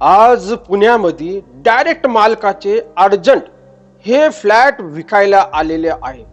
आज पुण्यामध्ये डायरेक्ट मालकाचे अर्जंट हे फ्लॅट विकायला आलेले आहे.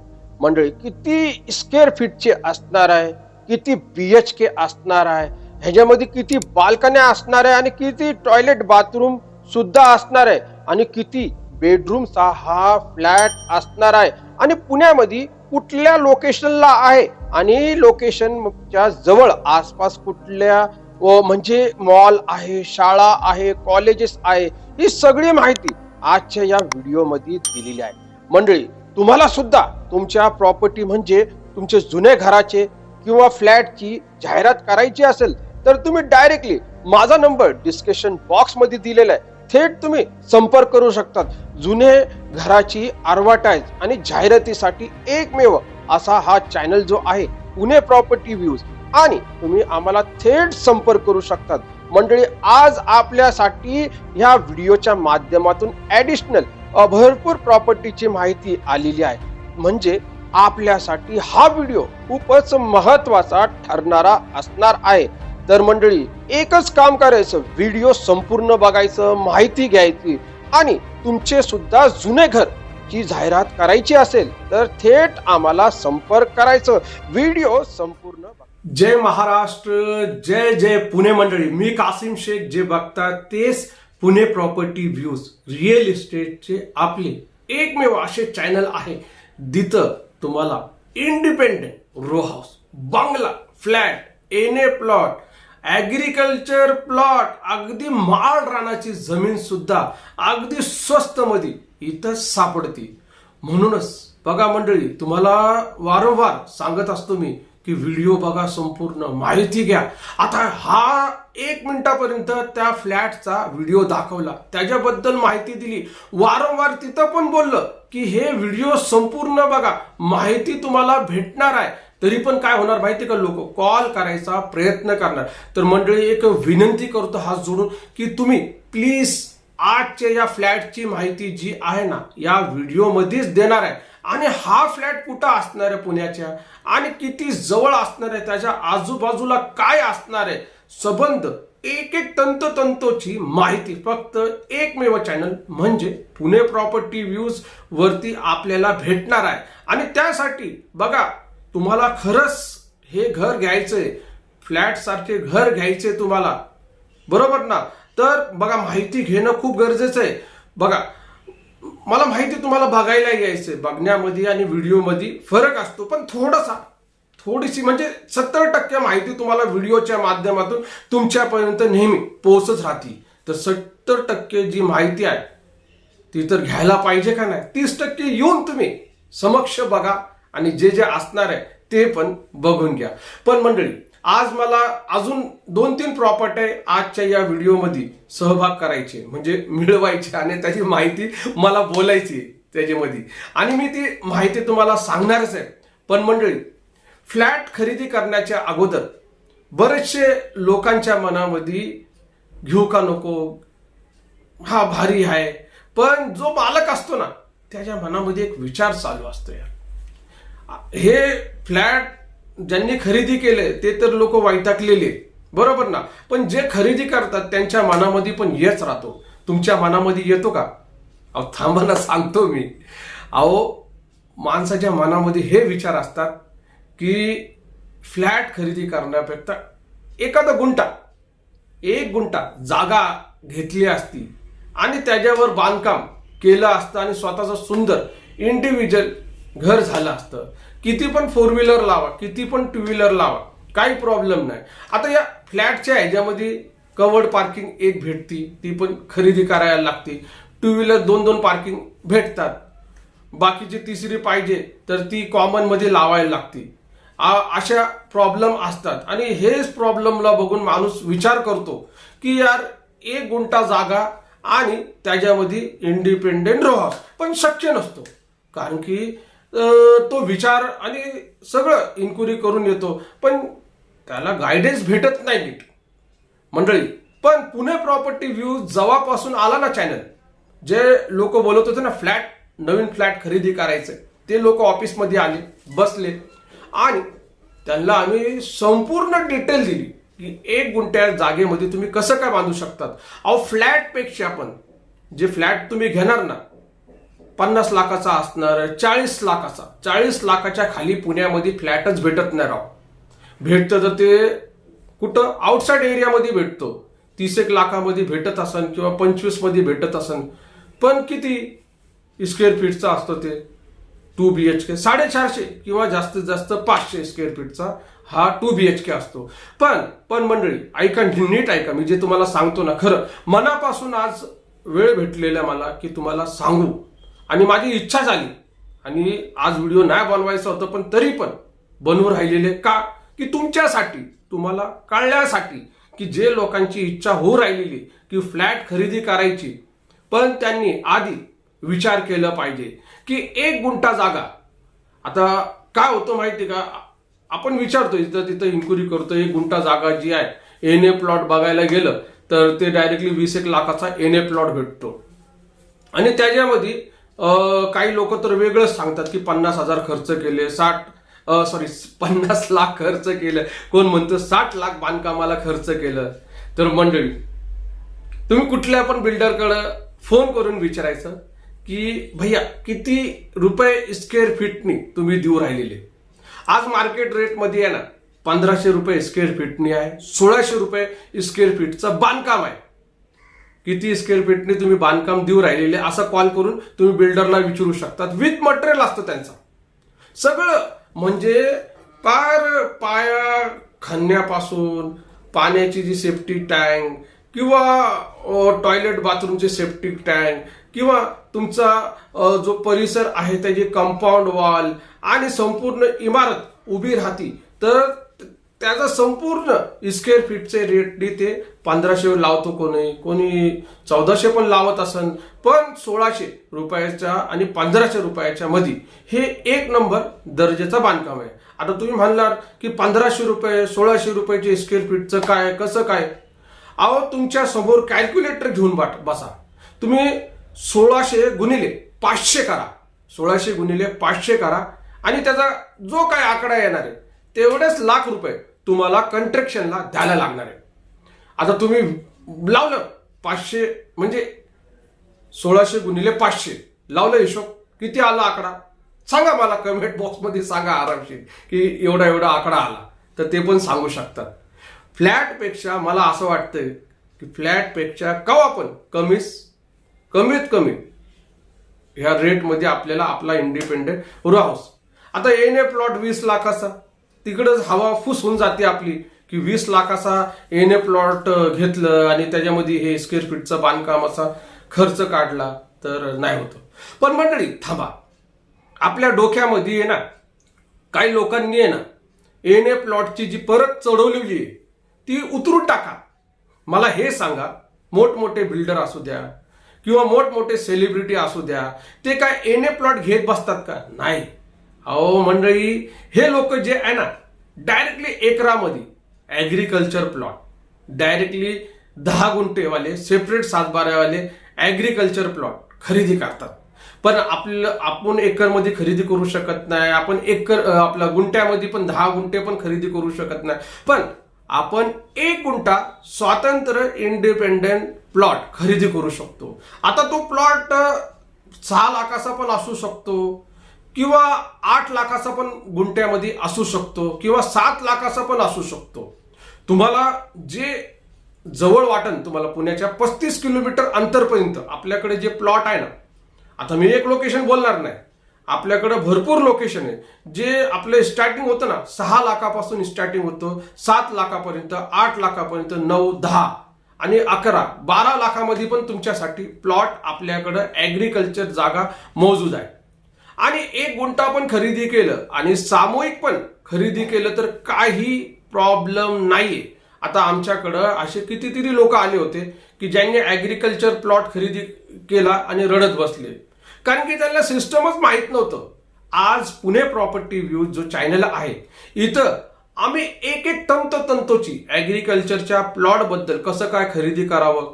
मंडळी किती स्क्वेअर फीटचे असणार आहे? किती बी एच के असणार आहे? ह्याच्यामध्ये किती बाल्कन्या असणार आहे? आणि किती टॉयलेट बाथरूम सुद्धा असणार आहे? आणि किती बेडरूमचा हा फ्लॅट असणार आहे? आणि पुण्यामध्ये कुठल्या लोकेशनला आहे? आणि लोकेशनच्या जवळ आसपास कुठल्या व म्हणजे मॉल आहे शाळा आहे कॉलेजेस आहे ही सगळी माहिती आजच्या या व्हिडिओमध्ये दिलेली आहे. मंडळी तुम्हाला सुद्धा तुमच्या प्रॉपर्टी म्हणजे तुमचे जुने घराचे किंवा फ्लॅटची जाहिरात करायची असेल तर तुम्ही डायरेक्टली माझा नंबर डिस्कशन बॉक्समध्ये दिलेला आहे. थेट तुम्ही संपर्क करू शकतात. जुने घराची ॲडव्हर्टाईज आणि जाहिरातीसाठी एकमेव असा हा चॅनल जो आहे पुणे प्रॉपर्टी व्ह्यूज आणि तुम्ही आम्हाला थेट संपर्क करू शकतात. मंडळी आज आपल्यासाठी ह्या व्हिडिओच्या माध्यमातून ॲडिशनल भरपूर प्रॉपर्टीची माहिती आलेली आहे. म्हणजे आपल्यासाठी हा व्हिडिओ खूपच महत्त्वाचा ठरणारा असणार आहे. तर मंडळी एकच काम करायचं व्हिडिओ संपूर्ण बघायचं माहिती घ्यायची आणि तुमचे सुद्धा जुने घर ही जाहिरात करायची असेल तर थेट आम्हाला संपर्क करायचं. व्हिडिओ संपूर्ण बघा. जय महाराष्ट्र जय जय पुणे मंडळी. मी कासिम शेख जे बघतात तेच पुणे प्रॉपर्टी व्ह्यूज रिअल इस्टेटचे आपले एकमेव असे चॅनल आहे. जिथं तुम्हाला इंडिपेंडेंट रो हाऊस बंगला flat N plot agriculture plot अगदी माळ रानाची जमीन सुद्धा अगदी स्वस्त मध्ये इथं सापडते. म्हणूनच बघा मंडळी तुम्हाला वारंवार सांगत असतो मी की व्हिडिओ बघा संपूर्ण. माहिती घ्या. आता हा एक मिनिटापर्यंत त्या फ्लॅटचा व्हिडिओ दाखवला. त्याच्याबद्दल माहिती दिली. वारंवार तिथं पण बोललं की हे व्हिडिओ संपूर्ण बघा. माहिती तुम्हाला भेटणार आहे. तरी पण काय होणार माहिती का लोक? कॉल करायचा प्रयत्न करणार. तर मंडळी एक विनंती करतो हात जोडून की तुम्ही प्लीज आजच्या या फ्लॅटची माहिती जी आहे ना या व्हिडिओमध्येच देणार आहे. आणि हा फ्लॅट कुठं असणार आहे पुण्याच्या? आणि किती जवळ असणार आहे? त्याच्या आजूबाजूला काय असणार आहे? संबंध एक एक तंतोतंतोची माहिती. फक्त एकमेव चॅनल म्हणजे पुणे प्रॉपर्टी व्ह्यूज वरती आपल्याला भेटणार आहे. आणि त्यासाठी बघा तुम्हाला खरंच हे घर घ्यायचंय. फ्लॅट सारखे घर घ्यायचे तुम्हाला. बरोबर ना? तर बघा माहिती घेणं खूप गरजेचं आहे. बघा मला माहिती तुम्हाला बघायला यायचंय बघण्यामध्ये आणि व्हिडिओमध्ये फरक असतो पण थोडासा थोडीशी म्हणजे सत्तर टक्के माहिती तुम्हाला व्हिडिओच्या माध्यमातून तुमच्यापर्यंत नेहमी पोहोचत राहते. तर सत्तर टक्के जी माहिती आहे ती तर घ्यायला पाहिजे का नाही? तीस टक्के येऊन तुम्ही समक्ष बघा आणि जे जे असणार आहे ते पण बघून घ्या. पण मंडळी आज मला अजून दोन तीन प्रॉपर्टी आजच्या या व्हिडिओमध्ये सहभाग करायचे म्हणजे मिळवायचे आणि त्याची माहिती मला बोलायची त्याच्यामध्ये. आणि मी ती माहिती तुम्हाला सांगणारच आहे. पण मंडळी फ्लॅट खरेदी करण्याच्या अगोदर बरेचसे लोकांच्या मनामध्ये घेऊ का नको? हा भारी आहे. पण जो मालक असतो ना त्याच्या मनामध्ये एक विचार चालू असतो यार. हे फ्लॅट ज्यांनी खरेदी केले ते तर लोक वैतागलेले. बरोबर ना? पण जे खरेदी करतात त्यांच्या मनामध्ये पण येच राहतो. तुमच्या मनामध्ये येतो का? अहो थांबाना सांगतो मी. अहो माणसाच्या मनामध्ये हे विचार असतात की फ्लॅट खरेदी करण्यापेक्षा एखादा गुंटा एक गुंटा जागा घेतली असती आणि त्याच्यावर बांधकाम केलं असतं आणि स्वतःचं सुंदर इंडिव्हिज्युअल घर झालं असतं. किती पण फोर व्हीलर लावा किती पण टू व्हीलर लावा काही प्रॉब्लेम नाही. आता या फ्लॅटच्या ह्याच्यामध्ये कवर्ड पार्किंग एक भेटती ती पण खरेदी करायला लागते. टू व्हीलर दोन दोन पार्किंग भेटतात. बाकीची तिसरी पाहिजे तर ती कॉमनमध्ये लावायला लागते. अशा प्रॉब्लेम असतात. आणि हेच प्रॉब्लेमला बघून माणूस विचार करतो की यार एक गुंटा जागा आणि त्याच्यामध्ये इंडिपेंडेंट राहा पण शक्य नसतो. कारण की तो विचार आणि सगळं इन्क्वायरी करून येतो. पण त्याला गायडन्स भेटत नाही नीट. मंडळी पण पुणे प्रॉपर्टी व्ह्यू जवापासून आला ना चॅनल जे लोक बोलत होते ना फ्लॅट नवीन फ्लॅट खरेदी करायचे. ते लोक ऑफिसमध्ये आले बसले. आणि त्यांना आम्ही संपूर्ण डिटेल दिली की एक गुंठ्या जागेमध्ये तुम्ही कसं काय बांधू शकतात? अहो फ्लॅटपेक्षा पण. जे फ्लॅट तुम्ही घेणार ना पन्नास लाखाचा असणार चाळीस लाखाचा. चाळीस लाखाच्या खाली पुण्यामध्ये फ्लॅटच भेटत नाही राव. भेटतं तर ते कुठं? आउटसाईड एरियामध्ये भेटतो. तीस एक लाखामध्ये भेटत असन किंवा पंचवीसमध्ये भेटत असन. पण किती स्क्वेअर फीटचा असतो ते? टू बी एच के साडेचारशे किंवा जास्तीत जास्त पाचशे स्क्वेअर फीटचा हा टू बी एच के असतो. पण पण मंडळी ऐका नीट ऐका. मी जे तुम्हाला सांगतो ना खरं. मनापासून आज वेळ भेटलेला मला की तुम्हाला सांगू. आणि माझी इच्छा झाली. आणि आज व्हिडिओ नाही बनवायचं होतं पण तरी पण बनवून राहिलेले का? की तुमच्यासाठी तुम्हाला कळण्यासाठी की जे लोकांची इच्छा होऊ राहिलेली की फ्लॅट खरेदी करायची पण त्यांनी आधी विचार केला पाहिजे की एक गुंठा जागा. आता काय होतं माहिती का? आपण विचारतो इथं तिथं इन्क्वायरी करतो एक गुंठा जागा जी आहे एन ए प्लॉट बघायला गेलं तर ते डायरेक्टली वीस एक लाखाचा एन ए प्लॉट भेटतो. आणि त्याच्यामध्ये काही लोक तर वेगळंच सांगतात की पन्नास हजार खर्च केले साठ सॉरी पन्नास लाख खर्च केलं. कोण म्हणतं साठ लाख बांधकामाला खर्च केलं? तर मंडळी तुम्ही कुठल्या पण बिल्डरकडं फोन करून विचारायचं की भैया किती रुपये स्क्वेअर फीटनी तुम्ही देऊ राहिलेले? आज मार्केट रेटमध्ये आहे ना पंधराशे रुपये स्क्वेअर फीटनी आहे सोळाशे रुपये स्क्वेअर फीटचं बांधकाम आहे. किती स्क्वेअर फीटने तुम्ही बांधकाम देऊ राहिलेले असा कॉल करून तुम्ही बिल्डरला विचारू शकतात. विथ मटेरियल असतं त्यांचं. सगळं म्हणजे पार पाया खणण्यापासून पाण्याची जी सेफ्टी टँक किंवा टॉयलेट बाथरूमचे सेफ्टी टँक किंवा तुमचा जो परिसर आहे त्याची कंपाऊंड वॉल आणि संपूर्ण इमारत उभी राहती तर त्याचा संपूर्ण स्क्वेअर फीटचे रेट ते पंधराशे लावतो कोणी कोणी चौदाशे पण लावत असन पण सोळाशे रुपयाच्या आणि पंधराशे रुपयाच्या मध्ये हे एक नंबर दर्जेचं बांधकाम आहे. आता तुम्ही म्हणणार की पंधराशे रुपये सोळाशे रुपयाचे स्क्वेअर फीटचं काय कसं काय? अहो तुमच्यासमोर कॅल्क्युलेटर घेऊन बाट बसा. तुम्ही सोळाशे गुणिले पाचशे करा. सोळाशे गुणिले पाचशे करा आणि त्याचा जो काय आकडा येणार आहे तेवढेच लाख रुपये तुम्हाला कंट्रॅक्शनला द्यायला लागणार आहे. आता तुम्ही लावलं पाचशे म्हणजे सोळाशे गुणिले पाचशे. लावलं हिशोब किती आला आकडा? सांगा मला कमेंट बॉक्समध्ये सांगा आरामशीर की एवढा एवढा आकडा आला. तर ते पण सांगू शकतात. फ्लॅटपेक्षा मला असं वाटतंय की फ्लॅटपेक्षा कवा पण कमीच कमीत कमी ह्या रेटमध्ये आपल्याला आपला इंडिपेंडेंट रो हाऊस आता एन ए प्लॉट वीस लाखाचा. तिकडंच हवा फुस होऊन जाते आपली की वीस लाखाचा एन ए प्लॉट घेतलं आणि त्याच्यामध्ये हे स्क्वेअर फीटचा बांधकामाचा खर्च काढला तर नाही होतं. पण मंडळी थांबा. आपल्या डोक्यामध्ये आहे ना काही लोकांनी आहे ना एन ए प्लॉटची जी परत चढवलेली आहे ती उतरून टाका. मला हे सांगा मोठमोठे बिल्डर असू द्या किंवा मोठमोठे सेलिब्रिटी असू द्या ते काय एन ए प्लॉट घेत बसतात का? नाही. अहो मंडळी हे लोक जे आहे ना डायरेक्टली एकरामध्ये ॲग्रिकल्चर प्लॉट डायरेक्टली दहा गुंठेवाले सेपरेट सातबारावाले ॲग्रिकल्चर प्लॉट खरेदी करतात. पण आपलं आपण एकरमध्ये खरेदी करू शकत नाही. आपण एकर आपल्या गुंठ्यामध्ये पण दहा गुंठे पण खरेदी करू शकत नाही. पण आपण एक गुंठा स्वातंत्र्य इंडिपेंडेंट प्लॉट खरेदी करू शकतो. आता तो प्लॉट सहा लाखाचा पण असू शकतो. किंवा आठ लाखाचा पण गुंठ्यामध्ये असू शकतो किंवा सात लाखाचा पण असू शकतो. तुम्हाला जे जवळ वाटन तुम्हाला पुण्याच्या पस्तीस किलोमीटर अंतरपर्यंत आपल्याकडे जे प्लॉट आहे ना आता मी एक लोकेशन बोलणार नाही. आपल्याकडे भरपूर लोकेशन आहे. जे आपले स्टार्टिंग होतं ना सहा लाखापासून स्टार्टिंग होतं सात लाखापर्यंत आठ लाखापर्यंत नऊ दहा आणि अकरा बारा लाखामध्ये पण तुमच्यासाठी प्लॉट आपल्याकडं ॲग्रिकल्चर जागा मौजूद आहे. आणि एक गुंठा पण खरेदी केलं आणि सामूहिक पण खरेदी केलं तर काही प्रॉब्लेम नाहीये. आता आमच्याकडं असे कितीतरी लोक आले होते की ज्यांनी ॲग्रिकल्चर प्लॉट खरेदी केला आणि रडत बसले. कारण की त्यांना सिस्टमच माहीत नव्हतं. आज पुणे प्रॉपर्टी व्ह्यू जो चॅनल आहे इथं आम्ही एक एक तंतोतंतोची ॲग्रिकल्चरच्या प्लॉटबद्दल कसं काय खरेदी करावं?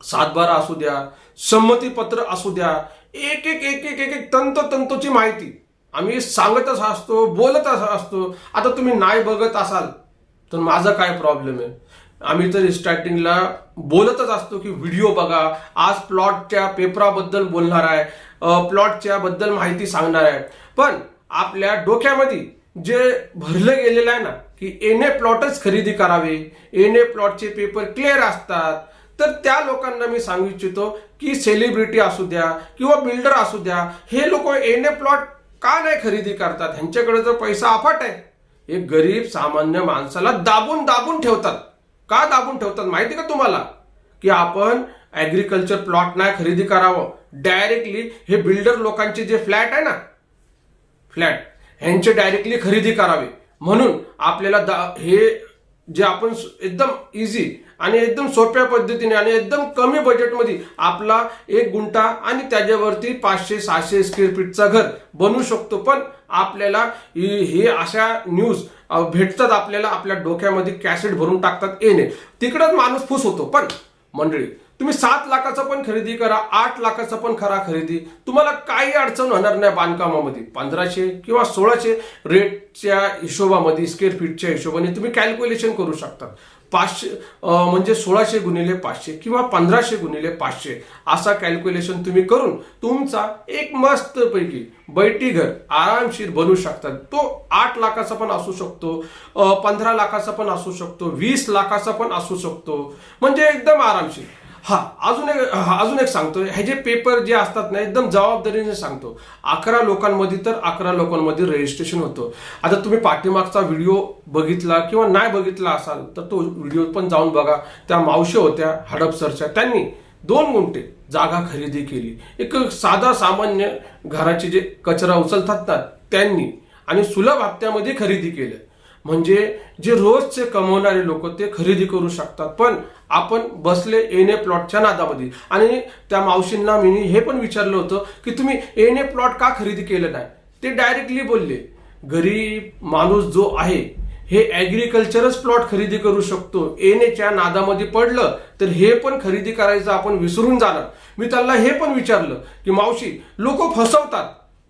सातबारा असू द्या संमतीपत्र असू द्या एक एक एक एक एक एक तंतोतंतोची माहिती. आम्ही सांगतच असतो बोलतच असतो. आता तुम्ही नाही बघत असाल तर माझा काय प्रॉब्लेम आहे? आम्ही तर स्टार्टिंगला बोलतच असतो की व्हिडिओ बघा. आज प्लॉटच्या पेपराबद्दल बोलणार आहे. प्लॉटच्या बद्दल माहिती सांगणार आहे. पण आपल्या डोक्यामध्ये जे भरलं गेलेलं आहे ना की एने प्लॉटच खरेदी करावे. एने प्लॉटचे पेपर क्लिअर असतात. तर त्या लोकांना मी सांगू इच्छितो की सेलिब्रिटी असू द्या किंवा बिल्डर असू द्या हे लोक एने प्लॉट का नाही खरेदी करतात? ह्यांच्याकडे जर पैसा अफाट आहे. हे गरीब सामान्य माणसाला दाबून दाबून ठेवतात. का दाबून ठेवतात माहिती का तुम्हाला? की आपण ॲग्रिकल्चर प्लॉट नाही खरेदी करावं. डायरेक्टली हे बिल्डर लोकांचे जे फ्लॅट आहे ना फ्लॅट ह्यांचे डायरेक्टली खरेदी करावे. म्हणून आपल्याला दा- हे जे आपण एकदम इझी आणि एकदम सोप्या पद्धतीने आणि एकदम कमी बजेटमध्ये आपला एक गुंठा आणि त्याच्यावरती पाचशे सहाशे स्क्वेअर फीटचा घर बनवू शकतो. पण आपल्याला हे अशा न्यूज भेटतात आपल्याला आपल्या डोक्यामध्ये कॅसेट भरून टाकतात येणे तिकडंच माणूस फुस होतो. पण मंडळी तुम्ही सात लाखाचं पण खरेदी करा आठ लाखाचं पण खरा खरेदी. तुम्हाला काही अडचण होणार नाही बांधकामामध्ये. पंधराशे किंवा सोळाशे रेटच्या हिशोबामध्ये स्क्वेअर फीटच्या हिशोबाने तुम्ही कॅल्क्युलेशन करू शकता. पाचशे म्हणजे सोळाशे गुणिले पाचशे किंवा पंधराशे गुणिले पाचशे असा कॅल्क्युलेशन तुम्ही करून तुमचा एक मस्त पैकी बैठी घर आरामशीर बनवू शकतात तो आठ लाखाचा पण असू शकतो पंधरा लाखाचा पण असू शकतो वीस लाखाचा पण असू शकतो. म्हणजे एकदम आरामशीर. हा अजून एक अजून एक सांगतो. हे जे पेपर जे असतात ना एकदम जबाबदारीने सांगतो. अकरा लोकांमध्ये तर अकरा लोकांमध्ये रजिस्ट्रेशन होतं. आता तुम्ही पाठीमागचा व्हिडिओ बघितला किंवा नाही बघितला असाल तर तो व्हिडिओ पण जाऊन बघा. त्या मावशी होत्या हडपसरच्या त्यांनी दोन गुंठे जागा खरेदी केली. एक साधा सामान्य घराचे जे कचरा उचलतात ना त्यांनी. आणि सुलभ हप्त्यामध्ये खरेदी केलं. म्हणजे जे रोजचे कमवणारे लोक ते खरेदी करू शकतात. पण आपण बसले एने प्लॉटच्या नादामध्ये. आणि त्या मावशींना मी हे पण विचारलं होतं की तुम्ही एने प्लॉट का खरेदी केलं नाही? ते डायरेक्टली बोलले गरीब माणूस जो आहे हे ऍग्रिकल्चरच प्लॉट खरेदी करू शकतो. एनेच्या नादामध्ये पडलं तर हे पण खरेदी करायचं आपण विसरून जाणार. मी त्यांना हे पण विचारलं की मावशी लोक फसवतात.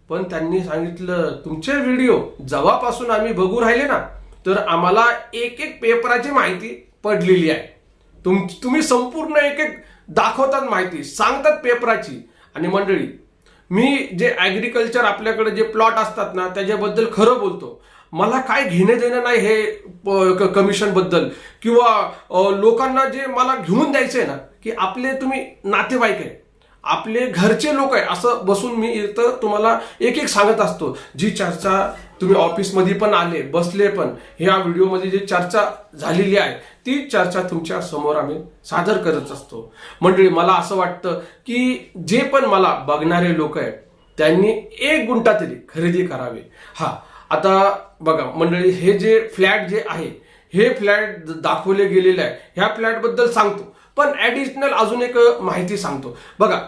पण त्यांनी सांगितलं तुमचे व्हिडिओ जेव्हापासून आम्ही बघू राहिले ना तर आम्हाला एक एक पेपराची माहिती पडलेली आहे. तुम तुम्ही संपूर्ण एक एक दाखवतात माहिती सांगतात पेपराची. आणि मंडळी मी जे ॲग्रिकल्चर आपल्याकडे जे प्लॉट असतात ना त्याच्याबद्दल खरं बोलतो. मला काय घेणं देणं नाही हे कमिशनबद्दल किंवा लोकांना जे मला घेऊन द्यायचं आहे ना की आपले तुम्ही नातेवाईक आहे. आपले घरचे लोक आहे असं बसून मी इथं तुम्हाला एक एक सांगत असतो. जी चर्चा तुम्ही ऑफिसमध्ये पण आले बसले पण ह्या व्हिडिओमध्ये जी चर्चा झालेली आहे ती चर्चा तुमच्यासमोर आम्ही सादर करत असतो. मंडळी मला असं वाटतं की जे पण मला बघणारे लोक आहेत त्यांनी एक गुंठा तरी खरेदी करावे. हा आता बघा मंडळी हे जे फ्लॅट जे आहे हे फ्लॅट दाखवले गेलेले आहे ह्या फ्लॅटबद्दल सांगतो. पण ऍडिशनल अजून एक माहिती सांगतो. बघा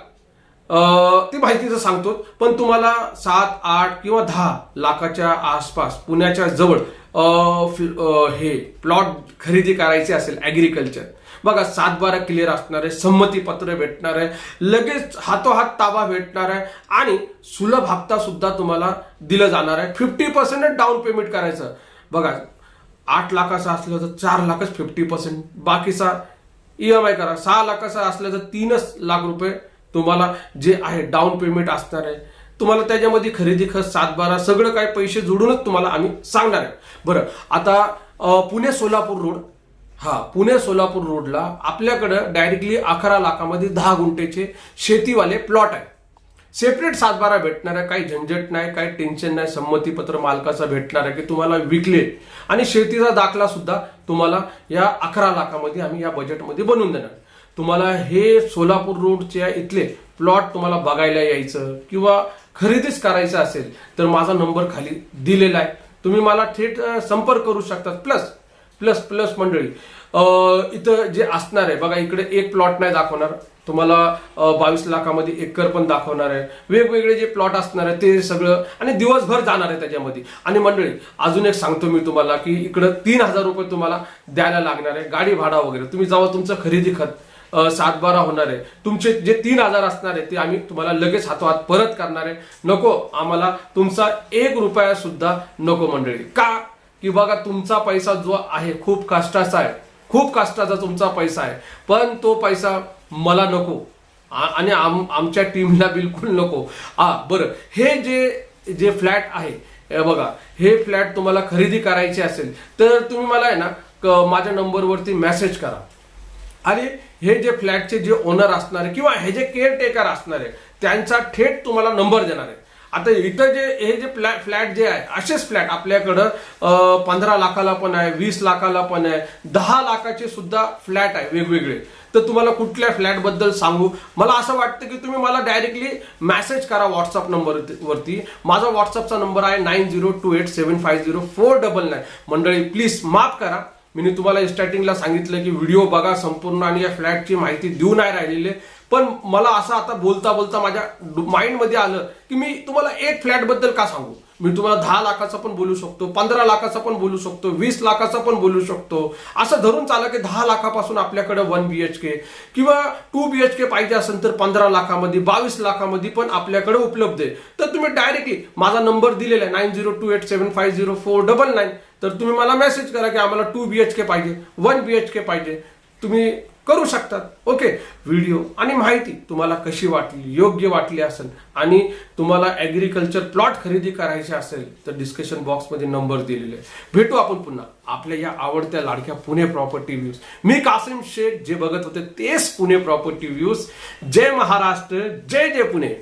ती माहिती तर सांगतो पण तुम्हाला सात आठ किंवा दहा लाखाच्या आसपास पुण्याच्या जवळ हे प्लॉट खरेदी करायचे असेल ऍग्रिकल्चर बघा सात बारा क्लिअर असणार आहे संमती पत्र भेटणार आहे लगेच हातोहात ताबा भेटणार आहे आणि सुलभ हप्ता सुद्धा तुम्हाला दिलं जाणार आहे. फिफ्टी पर्सेंट डाऊन पेमेंट करायचं. बघा आठ लाखाचा असलं तर चार लाखच फिफ्टी पर्सेंट बाकीचा ई एम आय करा. सहा लाखाचा असलं तर तीनच लाख रुपये तुम्हाला जे आहे डाऊन पेमेंट असणार आहे तुम्हाला त्याच्यामध्ये खरेदी खर्च सातबारा सगळं काय पैसे जोडूनच तुम्हाला आम्ही सांगणार आहे. बरं आता पुणे सोलापूर रोड हा पुणे सोलापूर रोडला आपल्याकडं डायरेक्टली अकरा लाखामध्ये दहा गुंठेचे शेतीवाले प्लॉट आहे. सेपरेट सातबारा भेटणार आहे काही झंझट नाही काही टेन्शन नाही संमतीपत्र मालकाचा भेटणार आहे की तुम्हाला विकले. आणि शेतीचा दाखला सुद्धा तुम्हाला या अकरा लाखामध्ये आम्ही या बजेटमध्ये बनवून देणार. तुम्हाला हे सोलापूर रोडच्या इथले प्लॉट तुम्हाला बघायला यायचं किंवा खरेदीच करायचं असेल तर माझा नंबर खाली दिलेला आहे. तुम्ही मला थेट संपर्क करू शकतात प्लस प्लस प्लस मंडळी इथं जे असणार आहे बघा इकडे एक प्लॉट नाही दाखवणार. तुम्हाला बावीस लाखामध्ये एकर पण दाखवणार आहे. वेगवेगळे जे प्लॉट असणार आहे ते सगळं आणि दिवसभर जाणार आहे त्याच्यामध्ये. आणि मंडळी अजून एक सांगतो मी तुम्हाला की इकडं तीन हजार रुपये तुम्हाला द्यायला लागणार आहे. गाडी भाडा वगैरे. तुम्ही जेव्हा तुमचं खरेदी खत सातबारा होणार आहे. तुमचे जे तीन हजार असणार आहे ते आम्ही तुम्हाला लगेच हातोहात परत करणार आहे. नको आम्हाला तुमचा एक रुपया सुद्धा नको मंडळी. का? की बघा तुमचा पैसा जो आहे खूप कष्टाचा आहे. खूप कष्टाचा तुमचा पैसा आहे. पण तो पैसा मला नको. आणि आम आमच्या टीमला बिलकुल नको. हा बरं. हे जे जे फ्लॅट आहे बघा हे फ्लॅट तुम्हाला खरेदी करायचे असेल तर तुम्ही मला आहे ना माझ्या नंबरवरती मेसेज करा. आणि हे जे फ्लॅटचे जे ओनर असणारे किंवा हे जे केअरटेकर असणार आहे त्यांचा थेट तुम्हाला नंबर देणार आहे. आता इथं जे हे जे फ्लॅट फ्लॅट जे आहे असेच फ्लॅट आपल्याकडं पंधरा लाखाला पण आहे वीस लाखाला पण आहे दहा लाखाचे सुद्धा फ्लॅट आहे वेगवेगळे. तर तुम्हाला कुठल्या फ्लॅटबद्दल सांगू? मला असं वाटतं की तुम्ही मला डायरेक्टली मॅसेज करा व्हॉट्सअप नंबर वरती. माझा व्हॉट्सअपचा नंबर आहे nine zero two eight seven five zero four double nine मंडळी प्लीज माफ करा. मी तुम्हाला स्टार्टिंगला सांगितलं की व्हिडिओ बघा संपूर्ण आणि या फ्लॅटची माहिती देऊ नाही राहिलेली. पण मला असं आता बोलता बोलता माझ्या माइंडमध्ये आलं की मी तुम्हाला एक फ्लॅटबद्दल का सांगू? मी तुम्हाला दहा लाखाचा पण बोलू शकतो पंधरा लाखाचा पण बोलू शकतो वीस लाखाचा पण बोलू शकतो. असं धरून चाला की दहा लाखापासून आपल्याकडे वन बी एच के किंवा टू बी एच के पाहिजे असेल तर पंधरा लाखामध्ये बावीस लाखामध्ये पण आपल्याकडे उपलब्ध आहे. तर तुम्ही डायरेक्टली माझा नंबर दिलेला आहे nine zero two eight seven five zero four double nine तर तुम्ही मला मेसेज करा की आम्हाला टू बी एच के पाहिजे वन बी एच के पाहिजे. तुम्ही करू शकतात. ओके व्हिडिओ आणि माहिती तुम्हाला कशी वाटली योग्य वाटली असेल आणि तुम्हाला ॲग्रिकल्चर प्लॉट खरेदी करायचे असेल तर डिस्कशन बॉक्समध्ये नंबर दिलेले भेटू आपण पुन्हा आपल्या या आवडत्या लाडक्या पुणे प्रॉपर्टी व्ह्यूज मी कासिम शेख जे बघत होते तेच पुणे प्रॉपर्टी व्ह्यूज जय महाराष्ट्र जय जय पुणे.